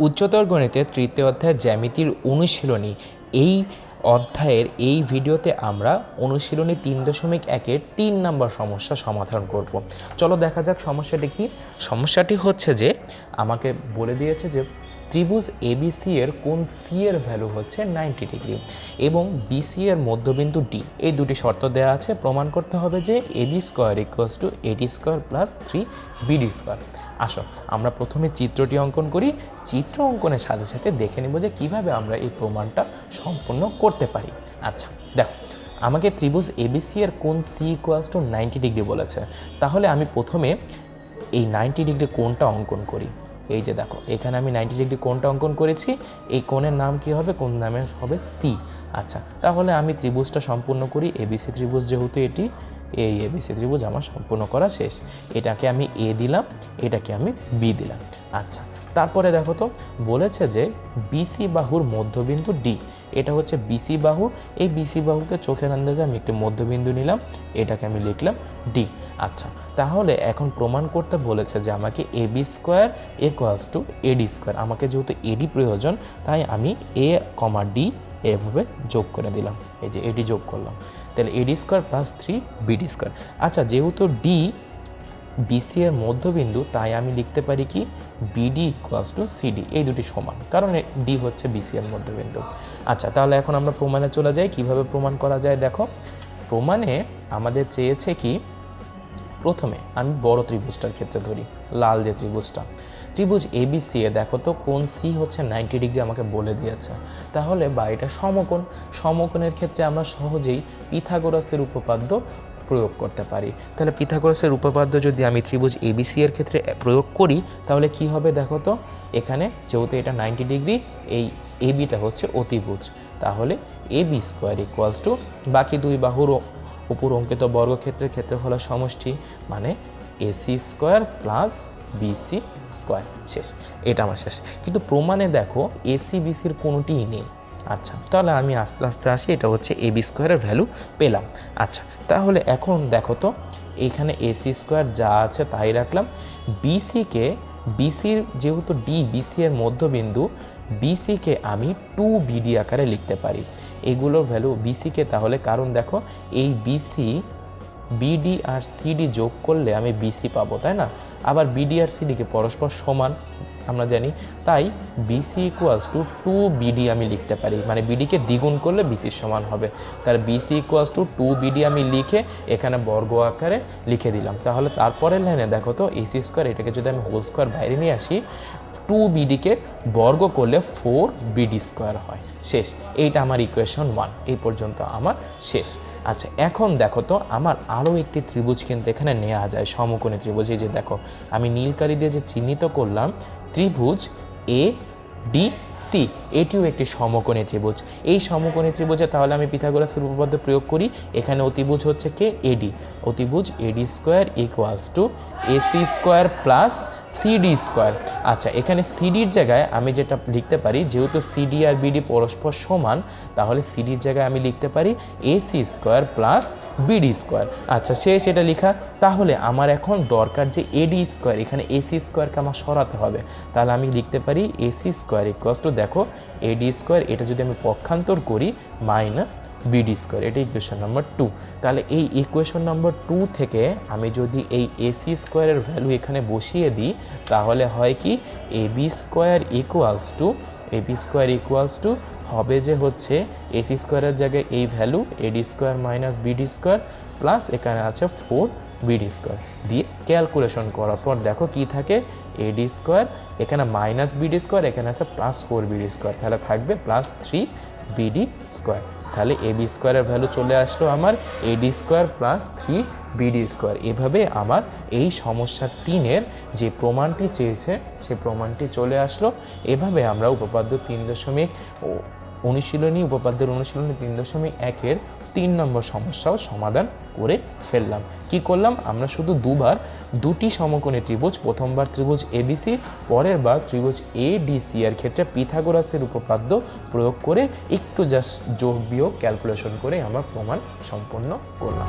উচ্চতর গণিতের তৃতীয় অধ্যায় জ্যামিতির অনুশীলনী। এই অধ্যায়ের এই ভিডিওতে আমরা অনুশীলনী তিন দশমিক একের তিন নম্বর সমস্যা সমাধান করব। চলো দেখা যাক সমস্যাটি কি। সমস্যাটি হচ্ছে যে, আমাকে বলে দিয়েছে যে ত্রিভুজ এবিসি এর কোন সি এর ভ্যালু হচ্ছে নাইনটি ডিগ্রি এবং বিসি এর মধ্যবিন্দু ডি এই দুটি শর্ত দেওয়া আছে। প্রমাণ করতে হবে যে AB square equals to AD square plus three BD square আসো, আমরা প্রথমে চিত্রটি অঙ্কন করি। চিত্র অঙ্কনের সাথে সাথে দেখে নেব যে কীভাবে আমরা এই প্রমাণটা সম্পূর্ণ করতে পারি। আচ্ছা দেখো, আমাকে ত্রিভুজ এবিসি এর কোন C equals to ninety degree বলেছে। তাহলে আমি প্রথমে এই নাইনটি ডিগ্রি কোণটা অঙ্কন করি? এই যে দেখো, এখানে আমি নাইনটি ডিগ্রি কোনটা অঙ্কন করেছি, এই কোণের নাম কি হবে? কোন নামের হবে সি আচ্ছা তাহলে আমি ত্রিভুজটা সম্পূর্ণ করি এবিসি ত্রিভুজ যেহেতু এটি, এই এবিসি ত্রিভুজ আমার সম্পূর্ণ করা শেষ। এটাকে আমি এ দিলাম, এটাকে আমি বি দিলাম। আচ্ছা তারপরে দেখো তো, বলেছে যে বিসি বাহুর মধ্যবিন্দু ডি এটা হচ্ছে বিসি বাহু। এই বিসি বাহুকে চোখের আন্দাজে আমি একটি মধ্যবিন্দু নিলাম, এটাকে আমি লিখলাম ডি আচ্ছা তাহলে এখন প্রমাণ করতে বলেছে যে আমাকে A B square equals to AD square আমাকে যেহেতু এডি প্রয়োজন, তাই আমি এ কমা ডি এভাবে যোগ করে দিলাম। এই যে এডি যোগ করলাম। তাহলে AD square plus three BD square আচ্ছা যেহেতু ডি বিসি এর মধ্যবিন্দু, তাই আমি লিখতে পারি কি? বিডি ইকুয়ালস টু সিডি এই দুটি সমান, কারণ ডি হচ্ছে বিসি এর মধ্যবিন্দু। আচ্ছা তাহলে এখন আমরা প্রমাণে চলে যাই, কীভাবে প্রমাণ করা যায়? দেখো, প্রমাণে আমাদের চেয়েছে কি? প্রথমে আমি বড় ত্রিভুজটার ক্ষেত্রে ধরি, লাল যে ত্রিভুজটা। ত্রিভুজ এবিসি এ, দেখো তো কোন সি হচ্ছে নাইনটি ডিগ্রি আমাকে বলে দিয়েছে। তাহলে বা এটা সমকোণ। সমকোণের ক্ষেত্রে আমরা সহজেই পিথাগোরাসের উপপাদ্য প্রয়োগ করতে পারি। তাহলে পিথাগোরাসের উপপাদ্য যদি আমি ত্রিভুজ এবিসি এর ক্ষেত্রে প্রয়োগ করি, তাহলে কি হবে দেখো তো? এখানে যেহেতু এটা নাইনটি ডিগ্রি এই এবিটা হচ্ছে অতিভুজ। তাহলে A B square equals to বাকি দুই বাহুর উপর অঙ্কিত বর্গক্ষেত্রের ক্ষেত্রফলের সমষ্টি মানে AC square plus BC square শেষ। এটা আমার শেষ। কিন্তু প্রমাণে দেখো এসি বিসির কোনোটিই নেই। আচ্ছা তাহলে আমি আস্তে আস্তে আসি, এটা হচ্ছে এ বি স্কোয়ারের ভ্যালু পেলাম। আচ্ছা তাহলে এখন দেখো তো, এখানে এসি স্কোয়ার যা আছে তাই রাখলাম। বিসিকে বিসির যেহেতু ডি বিসি এর মধ্যবিন্দু বিসিকে আমি টু বিডি আকারে লিখতে পারি। এগুলোর ভ্যালু বিসিকে তাহলে কারণ দেখো, এই বিসি বিডি আর সিডি যোগ করলে আমি বিসি পাবো, তাই না? আবার বিডি আর সিডিকে পরস্পর সমান আমরা জানি, তাই BC equals to two BD আমি লিখতে পারি। মানে বিডিকে দ্বিগুণ করলে বিসির সমান হবে। তাহলে BC equals to two BD আমি লিখে এখানে বর্গ আকারে লিখে দিলাম। তাহলে তারপরের লাইনে দেখো তো এসি স্কোয়ার এটাকে যদি আমি হোল স্কোয়ার বাইরে নিয়ে আসি টু বিডিকে বর্গ করলে ফোর বিডি স্কোয়ার হয়। শেষ। এইটা আমার ইকুয়েশন ওয়ান এই পর্যন্ত আমার শেষ। আচ্ছা এখন দেখো তো, আমার আরও একটি ত্রিভুজ কিন্তু এখানে নেওয়া যায়, সমকোণী ত্রিভুজ। এই যে দেখো, আমি নীলকারি দিয়ে যে চিহ্নিত করলাম ত্রিভুজ এ ডি সি এটিও একটি সমকোণী ত্রিভুজ। এই সমকোণী ত্রিভুজে তাহলে আমি পিথাগোরাসের উপপাদ্য প্রয়োগ করি। এখানে অতিভুজ হচ্ছে কে? এডি অতিভুজ AD square equals to AC square plus CD square আচ্ছা এখানে সিডির জায়গায় আমি যেটা লিখতে পারি, যেহেতু সিডি আর বিডি পরস্পর সমান, তাহলে সিডির জায়গায় আমি লিখতে পারি AC square plus BD square আচ্ছা সে সেটা লেখা, তাহলে আমার এখন দরকার যে এডি স্কোয়ার এখানে এসি স্কোয়ারকে আমার সরাতে হবে। তাহলে আমি লিখতে পারি এসি স্কোয়ার ইকুয়ালস দেখো এডি স্কোয়ার এটা যদি আমি পক্ষান্তর করি মাইনাস বিডি স্কোয়ার এটা ইকুয়েশন নাম্বার টু তাহলে এই ইকুয়েশন নাম্বার টু থেকে আমি যদি এই এসি স্কোয়ারের ভ্যালু এখানে বসিয়ে দিই, তাহলে হয় কি A B square equals to A B square equals to হবে যে হচ্ছে এসি স্কোয়ারের জায়গায় এই value AD square minus BD square plus এখানে আছে ফোর বিডি স্কোয়ার। দিয়ে ক্যালকুলেশন করার পর দেখো কি থাকে? এডি স্কোয়ার, এখানে মাইনাস বিডি স্কোয়ার, এখানে আছে প্লাস ফোর বিডি স্কোয়ার। তাহলে থাকবে প্লাস থ্রি বিডি স্কোয়ার। তাহলে এ বি স্কোয়ারের ভ্যালু চলে আসলো আমার AD square plus three BD square. এভাবে আমার এই সমস্যা তিনের যে প্রমাণটি চেয়েছে, সে প্রমাণটি চলে আসলো। এভাবে আমরা উপপাদ্য তিন দশমিক অনুশীলনী, উপপাদ্যের অনুশীলনী তিন দশমিক একের তিন নম্বর সমস্যাও সমাধান করে ফেললাম। কি করলাম? আমরা শুধু দুবার দুটি সমকোণী ত্রিভুজ, প্রথমবার ত্রিভুজ এবিসি পরের বার ত্রিভুজ এ ডিসি এর ক্ষেত্রে পিথাগোরাসের উপপাদ্য প্রয়োগ করে একটু জাস্ট যোগ বিয়োগ ক্যালকুলেশন করে আমরা প্রমাণ সম্পন্ন করলাম।